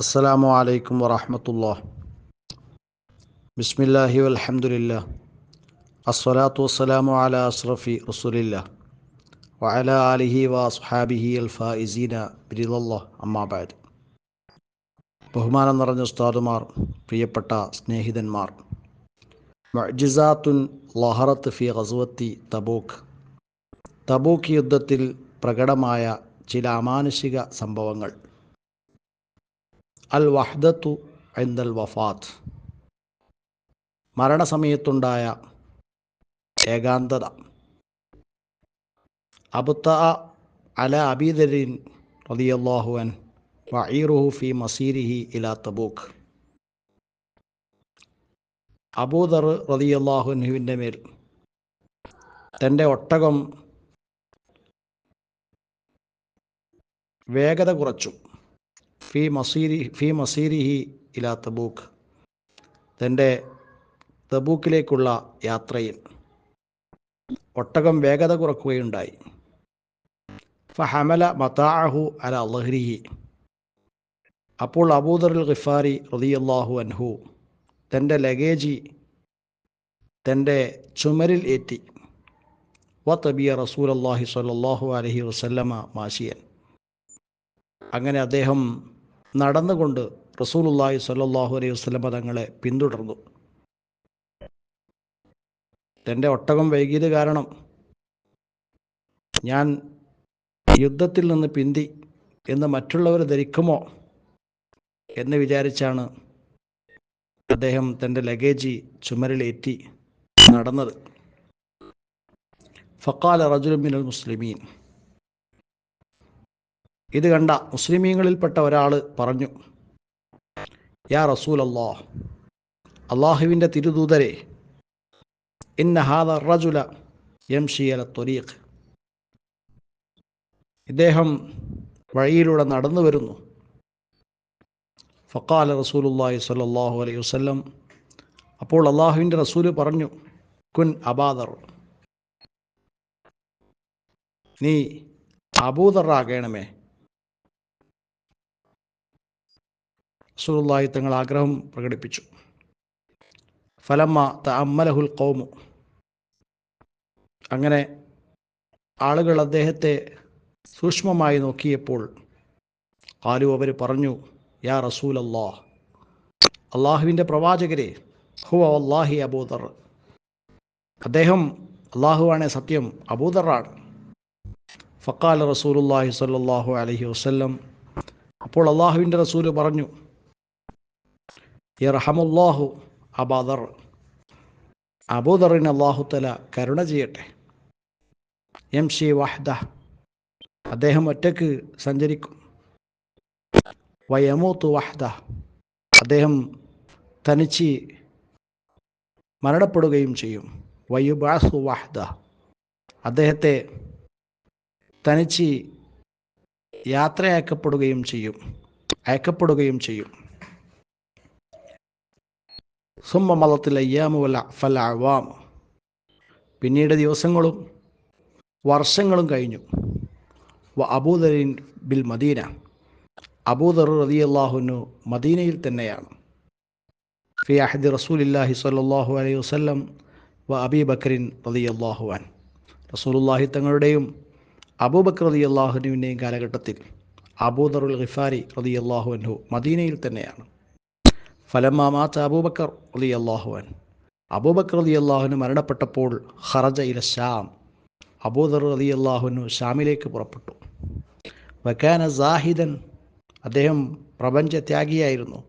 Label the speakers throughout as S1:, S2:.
S1: അസ്സലാമു അലൈക്കും വറഹമത്തുള്ള. ബിസ്മില്ലാഹി വലഹമുല്ല അസ്സലാത്തു വസ്സലാമു അല അസ്റഫി റസൂലില്ലാഹി വഅല ആലിഹി വസ്ഹാബിഹി അൽ ഫായിസീന ബിരിദല്ല അമ്മാബാദ് ബഹുമാനം നിറഞ്ഞ ഉസ്താദുമാർ പ്രിയപ്പെട്ട സ്നേഹിതന്മാർ. മജിസാത്തുൻ ലഹറത്ത് ഫി ഗസ്വത്തി തബൂക്ക്. തബൂക്ക് യുദ്ധത്തിൽ പ്രകടമായ ചില അമാനുഷിക സംഭവങ്ങൾ. അൽ വഹ്ദത്തു എന്തൽ വഫാത്ത്. മരണസമയത്തുണ്ടായ ഏകാന്തത. അബുത്ത അല അബീദരിൻ റതിയല്ലാഹുവൻ വഈറുഹു ഫി മസീരിഹി ഇലാ തബൂക്ക്. അബൂദർ റതിയല്ലാഹുനുവിന്റെ മേൽ തന്റെ ഒട്ടകം വേഗത കുറച്ചു. ഫി മസീരി ഫി മസീരിഹി ഇലാ തബൂക്ക്. തന്റെ തബൂക്കിലേക്കുള്ള യാത്രയിൽ ഒട്ടകം വേഗത കുറക്കുകയുണ്ടായി. ഫഹമല മതാഅഹു അല ലഹ്രിഹി. അപ്പോൾ അബൂദറുൽ ഖിഫാരി റതിയല്ലാഹു അൻഹു തന്റെ ലഗേജ് തന്റെ ചുമരിൽ ഏറ്റി. വ തബിയ റസൂൽ അള്ളാഹി സ്വല്ലല്ലാഹു അലഹി വസല്ലമ മാഷിയൻ അങ്ങനെ അദ്ദേഹം നടന്നുകൊണ്ട് റസൂലുല്ലാഹി സ്വല്ലല്ലാഹു അലൈഹി വസ്ലം തങ്ങളെ പിന്തുടർന്നു. തന്റെ ഒട്ടകം വൈകിയത് കാരണം ഞാൻ യുദ്ധത്തിൽ നിന്ന് പിന്തി എന്ന് മറ്റുള്ളവർ ധരിക്കുമോ എന്ന് വിചാരിച്ചാണ് അദ്ദേഹം തന്റെ ലഗേജ് ചുമരിലേറ്റി നടന്നത്. ഫക്കാല റജുലുമിനൽ മുസ്ലിമീൻ. ഇത് കണ്ട മുസ്ലിമീങ്ങളിൽപ്പെട്ട ഒരാൾ പറഞ്ഞു യാ റസൂൽ അള്ളാഹ് അള്ളാഹുവിന്റെ തിരുദൂതരെ ഇന്ന ഹാദ റജുല യംഷിയല തൊലീഖ് ഇദ്ദേഹം വഴിയിലൂടെ നടന്നു വരുന്നു. ഫക്കാല റസൂലുല്ലാഹി സ്വല്ലാഹു അലൈഹി വസ്ലം അപ്പോൾ അള്ളാഹുവിന്റെ റസൂൽ പറഞ്ഞു കുൻ അബാദർ നീ അബൂദറാകണമേ റസൂലുള്ളാഹി തങ്ങൾ ആഗ്രഹം പ്രകടിപ്പിച്ചു. ഫലമ്മ തഅമ്മലഹുൽ ഖൗമു അങ്ങനെ ആളുകൾ അദ്ദേഹത്തെ സൂക്ഷ്മമായി നോക്കിയപ്പോൾ ആലു അവർ പറഞ്ഞു യാ റസൂൽ അള്ളാഹ് അള്ളാഹുവിന്റെ പ്രവാചകരെ ഹുവ അള്ളാഹി അബൂദർ അദ്ദേഹം അള്ളാഹുവാണ് സത്യം അബൂദറാണ് ഫക്കാൽ റസൂലുല്ലാഹി സ്വല്ലല്ലാഹു അലഹി വസ്ല്ലം. അപ്പോൾ അള്ളാഹുവിന്റെ റസൂൽ പറഞ്ഞു യർഹമുല്ലാഹു അബാദർ. അബൂദറിന് അള്ളാഹുത്തല കരുണ ചെയ്യട്ടെ. എം ഷി വാഹ്ദ അദ്ദേഹം ഒറ്റയ്ക്ക് സഞ്ചരിക്കും. വയമൂത്തു വാഹ്ദ അദ്ദേഹം തനിച്ച് മരണപ്പെടുകയും ചെയ്യും. വയുബാസു വാഹ്ദ അദ്ദേഹത്തെ തനിച്ച് യാത്രയാക്കപ്പെടുകയും ചെയ്യും. അയക്കപ്പെടുകയും ചെയ്യും. സുമ്മ മതത്തിൽ അയ്യാമുവല ഫല അവാം പിന്നീട് ദിവസങ്ങളും വർഷങ്ങളും കഴിഞ്ഞു. വ അബൂദറിൻ ബിൽ മദീന. അബൂദർ റതി അള്ളാഹുനു മദീനയിൽ തന്നെയാണ്. ഫി അഹദി റസൂലില്ലാഹി സ്വല്ലല്ലാഹു അലൈഹി വസല്ലം വ അബി ബക്രീൻ റതി അള്ളാഹുവാൻ റസൂലുല്ലാഹി തങ്ങളുടെയും അബൂബക്കർ റതി അള്ളാഹുനുവിന്റെയും കാലഘട്ടത്തിൽ അബൂദറുൽ ഖിഫാരി റതി അൻഹു മദീനയിൽ തന്നെയാണ്. ഫലമാമാത്ത അബൂബക്കർ അലി അള്ളാഹുവൻ അബൂബക്കർ അലി അള്ളാഹുന് മരണപ്പെട്ടപ്പോൾ ഹറജ ഇല ഷാം അബൂദർ അലി അള്ളാഹുനു ഷാമിലേക്ക് പുറപ്പെട്ടു. വക്കാന സാഹിദൻ അദ്ദേഹം പ്രപഞ്ച ത്യാഗിയായിരുന്നു.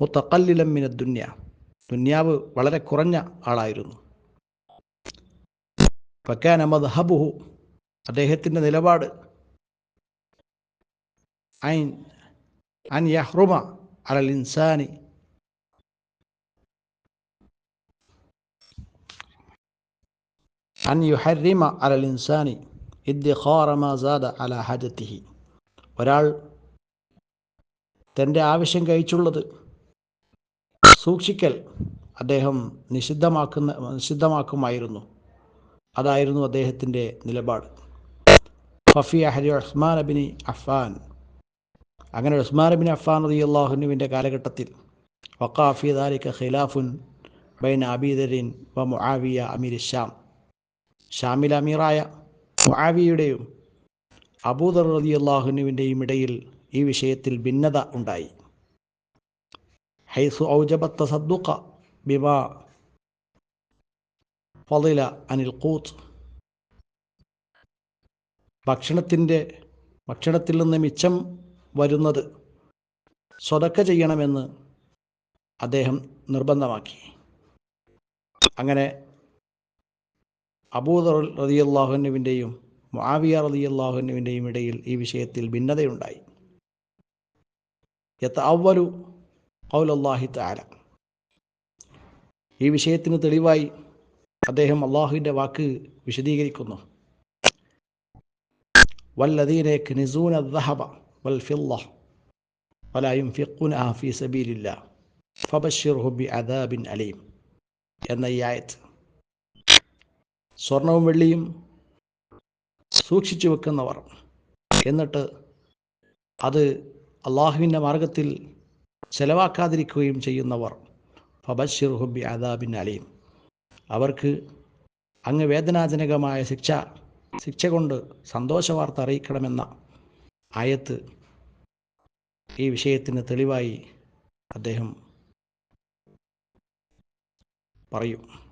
S1: മുത്തക്കല്ലിലം മിന ദുന്യ. ദുന്യാവ് വളരെ കുറഞ്ഞ ആളായിരുന്നു. വക്കാന മദ്ഹബുഹു അദ്ദേഹത്തിന്റെ നിലപാട്. ഐൻ അൻ യഹ്റുമ അലൽ ഇൻസാനി അൻ യുഹരിമ അലൽ ഇൻസാനി ഇദ്ഖാറ മാ സാദ അല ഹജത്തിഹി ഒരാൾ തന്റെ ആവശ്യം കഴിച്ചുള്ളത് സൂക്ഷിക്കൽ അദ്ദേഹം നിഷിദ്ധമാക്കുന്ന നിഷിദ്ധമാക്കുമായിരുന്നു. അതായിരുന്നു അദ്ദേഹത്തിന്റെ നിലപാട്. ഫഫി അഹരി ഉസ്മാൻ അബിനി അഫാൻ അങ്ങനെ ഉസ്മാൻ അബിൻ അഫാൻ റതി അള്ളാഹുനുവിന്റെ കാലഘട്ടത്തിൽ വക്കാഫി ദാലിക ഖിലാഫുൻ ബൈൻ അബീദരിൻ വ മുആവിയ അമീർ ഷാം ഷാമിൽ അമീറായ മുആവിയുടെയും അബൂദർ റതി അള്ളാഹുനുവിന്റെയും ഇടയിൽ ഈ വിഷയത്തിൽ ഭിന്നത ഉണ്ടായി. ഹൈസു ഔജബത്ത സദ്ദുഖ ബിമാ ഫളില അനിൽ കൂത്ത് ഭക്ഷണത്തിന്റെ ഭക്ഷണത്തിൽ നിന്ന് മിച്ചം വരുന്നത് സ്വതക്ക ചെയ്യണമെന്ന് അദ്ദേഹം നിർബന്ധമാക്കി. അങ്ങനെ അബൂദർ റതി അള്ളാഹുനുവിന്റെയും മുആവിയ റതി അള്ളാഹുനുവിന്റെയും ഇടയിൽ ഈ വിഷയത്തിൽ ഭിന്നതയുണ്ടായി. യത്ത അവലു കൗലല്ലാഹി താല ഈ വിഷയത്തിന് തെളിവായി അദ്ദേഹം അള്ളാഹുവിന്റെ വാക്ക് വിശദീകരിക്കുന്നു. വല്ലദീനെ ഖിനിസൂന ദഹബ വൽ ഫില്ല വലായും ഫിഖുന ഫീ സബീലില്ല ഫബഷിർ ഹുബി അദാബിൻ അലീം. എന്ന ഈ ആയത്ത് സ്വർണവും വെള്ളിയും സൂക്ഷിച്ചു വെക്കുന്നവർ. എന്നിട്ട് അത് അള്ളാഹുവിന്റെ മാർഗത്തിൽ ചെലവാക്കാതിരിക്കുകയും ചെയ്യുന്നവർ. ഫബഷിർ ഹുബി അദാബിൻ അലീം. അവർക്ക് അങ്ങ് വേദനാജനകമായ ശിക്ഷ ശിക്ഷ കൊണ്ട് സന്തോഷവാർത്ത അറിയിക്കണമെന്ന ആയത്ത് ഈ വിഷയത്തിന് തെളിവായി അദ്ദേഹം പറയും.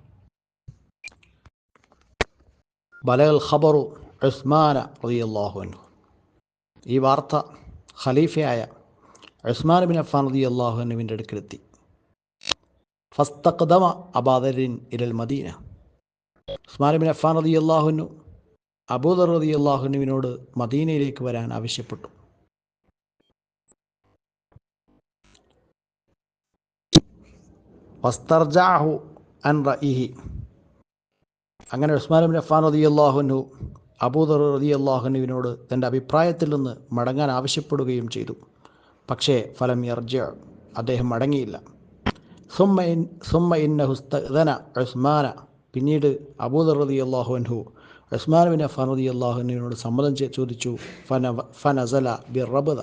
S1: ബലൽ ഖബറു ഉസ്മാന റളിയല്ലാഹു അൻഹു. ഈ വാർത്ത ഖലീഫയായ ഉസ്മാൻ ബിൻ അഫാൻ റതി അള്ളാഹു അനുവിന്റെ അടുക്കലെത്തി. ഫസ്തഖദമ അബാദരിൻ ഇരൽ മദീന. ഉസ്മാൻ ബിൻ അഫാൻ റതി അള്ളാഹുനു അബൂദർ റതി അള്ളാഹുനുവിനോട് മദീനയിലേക്ക് വരാൻ ആവശ്യപ്പെട്ടു. വസ്തർജാഹു അൻ റഇഹി അങ്ങനെ ഉസ്മാൻ ബിൻ അഫാൻ റതി അള്ളാഹുനു അബൂദർ റതി അള്ളാഹുനുവിനോട് തന്റെ അഭിപ്രായത്തിൽ നിന്ന് മടങ്ങാൻ ആവശ്യപ്പെടുകയും ചെയ്തു. പക്ഷേ ഫലം യർജ അദ്ദേഹം മടങ്ങിയില്ല. സുമ്മ ഇൻ സുമ്മ ഇന്ന ഹുസ്തന ഉസ്മാന പിന്നീട് അബൂദർ റതി അള്ളാഹുൻഹു ഉസ്മാൻ ബിൻ അഫാൻ റതി അള്ളാഹുനുവിനോട് സമ്മതം ചോദിച്ചു ഫന ഫനസല ബിർ റബദ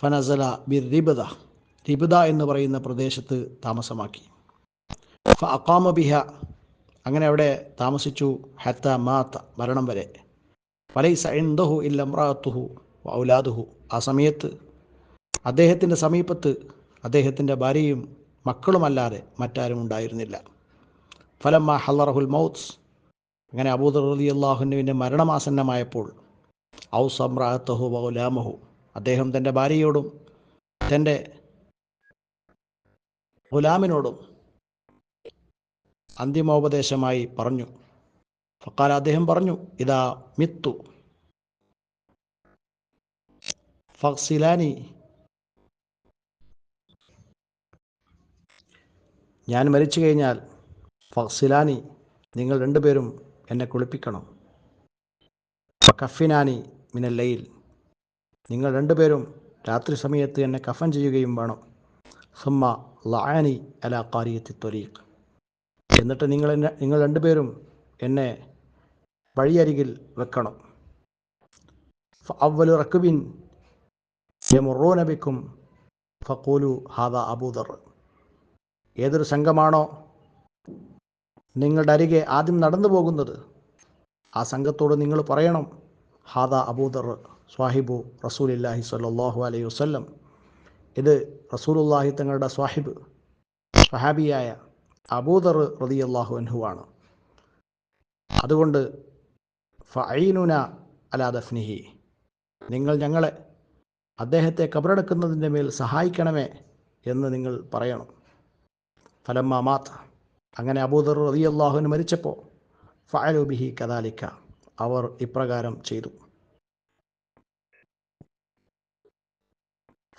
S1: ഫനസല ബിർ റിബദ റിബദ എന്ന് പറയുന്ന പ്രദേശത്ത് താമസമാക്കി. ഫ അക്കാമ ബിഹ അങ്ങനെ അവിടെ താമസിച്ചു. ഹത്ത മാത്ത മരണം വരെ. വലൈസ എന്തഹു ഇല്ലമ്രാത്തുഹു ഔലാദുഹു. ആ സമയത്ത് അദ്ദേഹത്തിന്റെ സമീപത്ത് അദ്ദേഹത്തിന്റെ ഭാര്യയും മക്കളുമല്ലാതെ മറ്റാരും ഉണ്ടായിരുന്നില്ല. ഫലമ്മ ഹല്ലറഹുൽ മൗത്സ് അങ്ങനെ അബൂദർ അലി അള്ളാഹുനുവിന്റെ മരണമാസന്നമായപ്പോൾ ഔ സമ്രാത്തഹു വൗലാമഹു അദ്ദേഹം തന്റെ ഭാര്യയോടും തന്റെ ഗുലാമിനോടും അന്തിമോപദേശമായി പറഞ്ഞു. ഫക്കാൽ അദ്ദേഹം പറഞ്ഞു ഇതാ മിത്തു. ഫക്സിലാനി. ഞാൻ മരിച്ചു കഴിഞ്ഞാൽ ഫക്സിലാനി നിങ്ങൾ രണ്ടുപേരും എന്നെ കുളിപ്പിക്കണം. കഫിനാനി മിനല്ലയിൽ നിങ്ങൾ രണ്ടുപേരും രാത്രി സമയത്ത് എന്നെ കഫൻ ചെയ്യുകയും വേണം. സുമ്മ ലാനി അല കാരിയത്തി ത്വരീഖ്. എന്നിട്ട് നിങ്ങൾ എന്നെ നിങ്ങൾ രണ്ടുപേരും എന്നെ വഴിയരികിൽ വെക്കണം. അവലു റക്കുബിൻ യമുറൂനബിക്കും ഫക്കൂലു ഹാദ അബൂദർ. ഏതൊരു സംഘമാണോ നിങ്ങളുടെ അരികെ ആദ്യം നടന്നു പോകുന്നത് ആ സംഘത്തോട് നിങ്ങൾ പറയണം ഹാദ അബൂദർ സ്വാഹിബു റസൂലില്ലാഹി സ്വല്ലല്ലാഹു അലൈഹി വസല്ലം. ഇത് റസൂലുല്ലാഹി തങ്ങളുടെ സ്വാഹിബ് സ്വഹാബിയായ അബൂദർ റളിയല്ലാഹു അൻഹുവാണ് അതുകൊണ്ട് ഫൈനുന അലാ ദഫ്നിഹി നിങ്ങൾ ഞങ്ങളെ അദ്ദേഹത്തെ കബറടക്കുന്നതിന്റെ മേൽ സഹായിക്കണമേ എന്ന് നിങ്ങൾ പറയണം. ഫലം മാത്ത്. അങ്ങനെ അബൂദർ റളിയല്ലാഹുവിന് മരിച്ചപ്പോൾ ഫയലുബിഹി കദാലിക്ക അവർ ഇപ്രകാരം ചെയ്തു.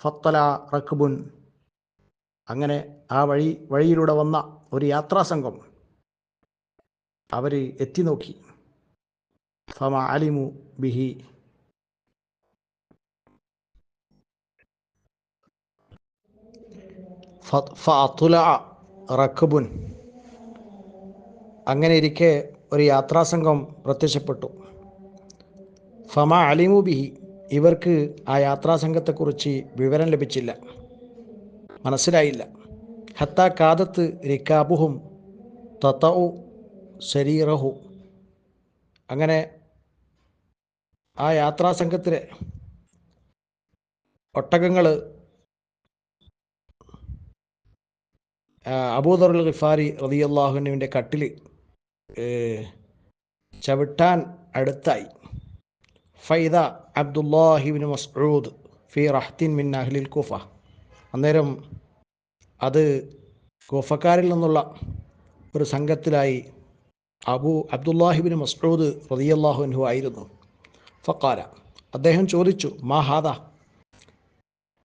S1: ഫത്തല റക്ബുൻ അങ്ങനെ ആ വഴി വഴിയിലൂടെ വന്ന ഒരു യാത്രാസംഘം അവർ എത്തി നോക്കി. ഫമ അലിമു ബിഹി. റഖബുൻ അങ്ങനെ ഇരിക്കെ ഒരു യാത്രാസംഘം പ്രത്യക്ഷപ്പെട്ടു. ഫമ അലിമു ബിഹി. ഇവർക്ക് ആ യാത്രാസംഘത്തെക്കുറിച്ച് വിവരം ലഭിച്ചില്ല. മനസ്സിലായില്ല. ഹത്ത കാതത്ത് റിക്കാബുഹും തത്തഉ ശരീറഹു അങ്ങനെ ആ യാത്രാ സംഘത്തിലെ ഒട്ടകങ്ങൾ അബൂദറുൽ ഖിഫാരി റതിയല്ലാഹുനുവിന്റെ കട്ടിൽ ചവിട്ടാൻ അടുത്തായി. ഫൈദ അബ്ദുല്ലാഹിബിൻ മസ്ഊദ് ഫി റഹ്തിൻ മിൻ അഹ്ലിൽ കുഫ. അന്നേരം അത് കുഫക്കാരിൽ നിന്നുള്ള ഒരു സംഘത്തിലായി അബു അബ്ദുല്ലാഹിബിൻ മസ്ഊദ് റതിയല്ലാഹുൻഹു ആയിരുന്നു. ഫക്കാല അദ്ദേഹം ചോദിച്ചു മാ ഹാദ?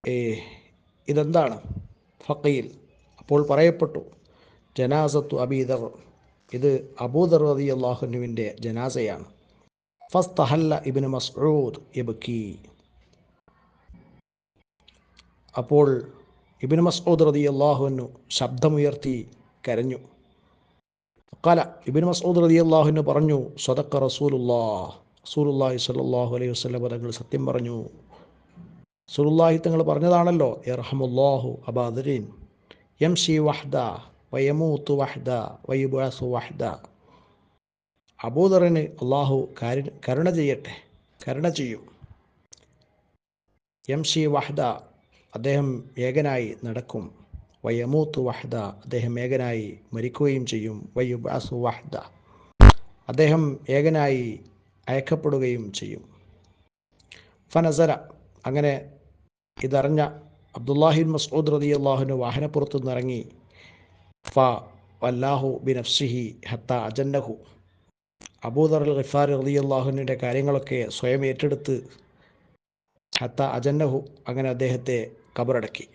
S1: ഏ ഇതെന്താണ്? ഫക്കീൽ അപ്പോൾ പറയപ്പെട്ടു ജനാസത്തു അബീദർ ഇത് അബൂദർ റതി അള്ളാഹുനുവിന്റെ ജനാസയാണ്. ഫസ്തഹല്ല ഇബിന് മസ്ഊദ് എബക്കി അപ്പോൾ ഇബിന് മസ്ഊദ് റതി അള്ളാഹുവിനു ശബ്ദമുയർത്തി കരഞ്ഞു. കല ഇബിൻ മസ്ഊദ് റതി അള്ളാഹുവിന് പറഞ്ഞു സ്വതക്ക റസൂലുല്ലാ റസൂലുല്ലാഹി സ്വല്ലല്ലാഹു അലൈഹി വസ്ലം തങ്ങൾ സത്യം പറഞ്ഞു. സുലുല്ലാഹി തങ്ങൾ പറഞ്ഞതാണല്ലോ ഇർഹമുല്ലാഹു അബാദരീൻ സി വഹ്ദ വയമൂത്ത് വഹ്ദ വയുബാസു വഹ്ദ. അബൂദറിന് അള്ളാഹു കരുണ ചെയ്യട്ടെ കരുണ ചെയ്യും. എം സി വഹ്ദ അദ്ദേഹം ഏകനായി നടക്കും. വയമൂത്ത് വഹ്ദ അദ്ദേഹം ഏകനായി മരിക്കുകയും ചെയ്യും. വയുബാസു വഹ്ദ. അദ്ദേഹം ഏകനായി അയക്കപ്പെടുകയും ചെയ്യും. ഫനസര. അങ്ങനെ ഇതറിഞ്ഞ അബ്ദുല്ലാഹിൻ മസ്ഊദ് റതി അള്ളാഹുന് വാഹനപ്പുറത്തു നിന്നിറങ്ങി ഫ വല്ലാഹു ബിനഫ്സിഹി ഹത്ത അജന്നഹു. അബൂദർ അൽ ഖിഫാർ റതി അള്ളാഹുവിന്റെ കാര്യങ്ങളൊക്കെ സ്വയം ഏറ്റെടുത്ത് ഹത്ത അജന്നഹു. അങ്ങനെ അദ്ദേഹത്തെ கபரடக்கி.